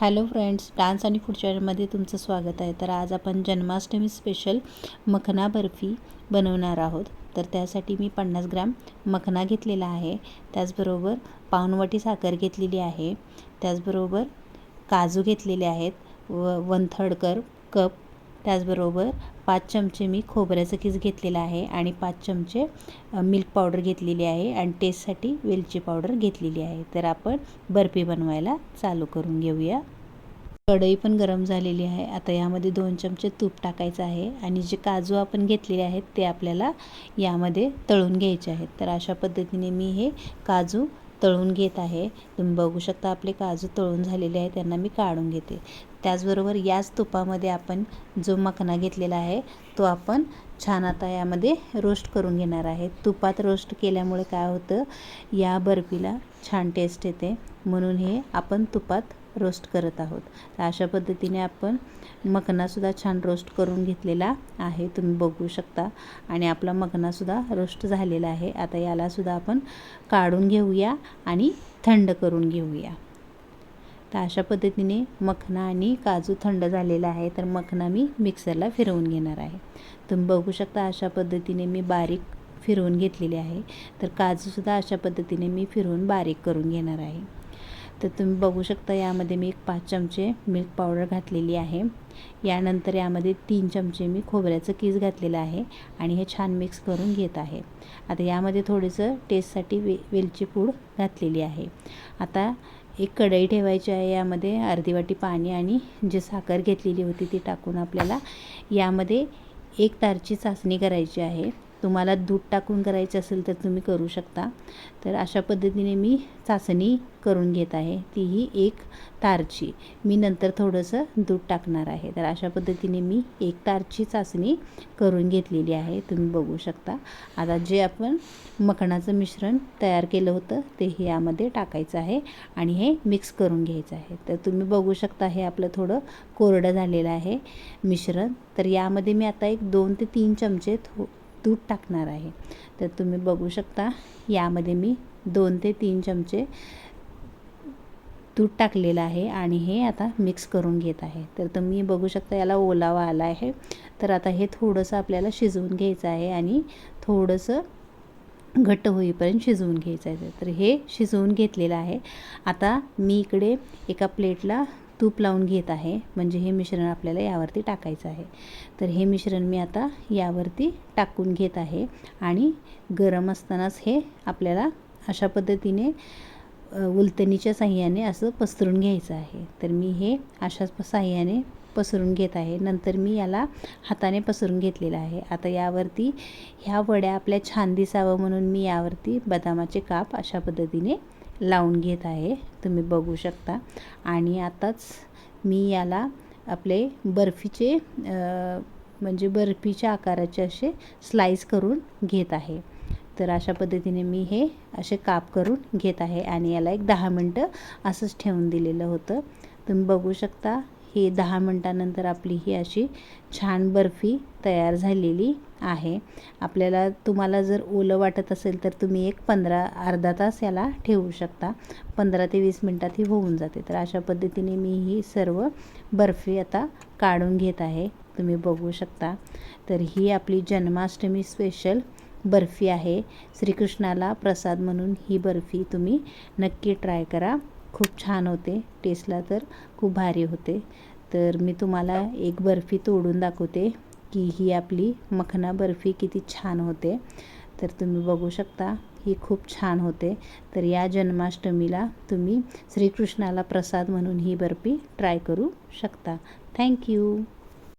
Hello friends dance आणि food चॅनलमध्ये तुमचं स्वागत आहे. तर आज आपण जन्माष्टमी स्पेशल मखना बर्फी बनवणार आहोत. तर त्यासाठी मी पन्नास ग्रॅम मखना घेतलेला आहे. त्याचबरोबर पाऊणवाटी साखर घेतलेली आहे. त्याचबरोबर काजू घेतलेले आहेत. व वन थर्ड कर कप त्याचबरोबर पाच चमचे मी खोबऱ्याचं किस घेतलेलं आहे आणि पाच चमचे मिल्क पावडर घेतलेली आहे आणि टेस्टसाठी वेलची पावडर घेतलेली आहे. तर आपण बर्फी बनवायला चालू करून घेऊया. कढई पण गरम झालेली आहे. आता यामध्ये दोन चमचे तूप टाकायचं आहे आणि जे काजू आपण घेतलेले आहेत ते आपल्याला यामध्ये तळून घ्यायचे आहेत. तर अशा पद्धतीने मी हे काजू तळून घेत आहे. तुम्ही बघू शकता आपले काजू तळून झालेले आहे त्यांना मी काढून घेते. त्याचबरोबर याच तुपामध्ये आपण जो मखना घेतलेला आहे तो आपण छान आता यामध्ये रोस्ट करून घेणार आहे. तुपात रोस्ट केल्यामुळे काय होतं या बर्फीला छान टेस्ट येते. म्हणून हे आपण तुपात रोस्ट करत आहोत. तर अशा पद्धतीने आपण मखनासुद्धा छान रोस्ट करून घेतलेला आहे. तुम्ही बघू शकता. आणि आपला मखनासुद्धा रोस्ट झालेला आहे. आता यालासुद्धा आपण काढून घेऊया आणि थंड करून घेऊया. तर अशा पद्धतीने मखना आणि काजू थंड झालेला आहे. तर मखना मी मिक्सरला फिरवून घेणार आहे. तुम्ही बघू शकता अशा पद्धतीने मी बारीक फिरवून घेतलेले आहे. तर काजूसुद्धा अशा पद्धतीने मी फिरवून बारीक करून घेणार आहे. तर तुम्ही बघू शकता यामध्ये मी एक पाच चमचे मिल्क पावडर घातलेली आहे. यानंतर यामध्ये तीन चमचे मी खोबऱ्याचं कीस घातलेलं आहे आणि हे छान मिक्स करून घेत आहे. आता यामध्ये थोडंसं टेस्टसाठी वे वेलची पूड घातलेली आहे. आता एक कढई ठेवायची आहे यामध्ये अर्धी वाटी पाणी आणि जे साखर घेतलेली होती ती टाकून आपल्याला यामध्ये एक तारची चाचणी करायची आहे. तुम्हाला दूध टाकून करायचं असेल तर तुम्ही करू शकता. तर अशा पद्धतीने मी चाचणी करून घेत आहे. तीही एक तारची. मी नंतर थोडंसं दूध टाकणार आहे. तर अशा पद्धतीने मी एक तारची चाचणी करून घेतलेली आहे. तुम्ही बघू शकता. आता जे आपण मखणाचं मिश्रण तयार केलं होतं ते हे यामध्ये टाकायचं आहे आणि हे मिक्स करून घ्यायचं आहे. तर तुम्ही बघू शकता हे आपलं थोडं कोरडं झालेलं आहे मिश्रण. तर यामध्ये मी आता एक दोन ते तीन चमचे थो दूध टाकणार आहे. तर तुम्ही बघू शकता यामध्ये मी दोन ते तीन चमचे दूध टाकलेलं आहे आणि हे आता मिक्स करून घेत आहे. तर तुम्ही बघू शकता याला ओलावा आला आहे. तर आता हे थोडंसं आपल्याला शिजवून घ्यायचं आहे आणि थोडंसं घट्ट होईपर्यंत शिजवून घ्यायचं आहे. तर हे शिजवून घेतलेलं आहे. आता मी इकडे एका प्लेटला तूप लावून घेत आहे. म्हणजे हे मिश्रण आपल्याला यावरती टाकायचं आहे. तर हे मिश्रण मी आता यावरती टाकून घेत आहे. आणि गरम असतानाच हे आपल्याला अशा पद्धतीने उलतणीच्या साह्याने असं पसरून घ्यायचं आहे. तर मी हे अशाच साह्याने पसरून घेत आहे. नंतर मी याला हाताने पसरून घेतलेलं आहे. आता यावरती ह्या वड्या आपल्या छान दिसावं म्हणून मी यावरती बदामाचे काप अशा पद्धतीने लावून घेत आहे. तुम्ही बघू शकता. आणि आताच मी याला आपले बर्फीचे म्हणजे बर्फीच्या आकाराचे असे स्लाईस करून घेत आहे. तर अशा पद्धतीने मी हे असे काप करून घेत आहे. आणि याला एक दहा मिनटं असंच ठेवून दिलेलं होतं. तुम्ही बघू शकता ही दहा मिनटानंतर आपली ही अशी छान बर्फी तयार झालेली आहे. आपल्याला तुम्हाला जर ओलं वाटत असेल तर तुम्ही एक पंधरा अर्धा तास याला ठेवू शकता. पंधरा ते वीस मिनटात ही होऊन जाते. तर अशा पद्धतीने मी ही सर्व बर्फी आता काढून घेत आहे. तुम्ही बघू शकता. तर ही आपली जन्माष्टमी स्पेशल बर्फी आहे. श्रीकृष्णाला प्रसाद म्हणून ही बर्फी तुम्ही नक्की ट्राय करा. खूप छान होते. टेस्टला तर खूप भारी होते. तर मी तुम्हाला एक बर्फी तोडून दाखवते की ही आपली मखना बर्फी किती छान होते. तर तुम्ही बघू शकता ही खूप छान होते. तर या जन्माष्टमीला तुम्ही श्रीकृष्णाला प्रसाद म्हणून ही बर्फी ट्राय करू शकता. थँक्यू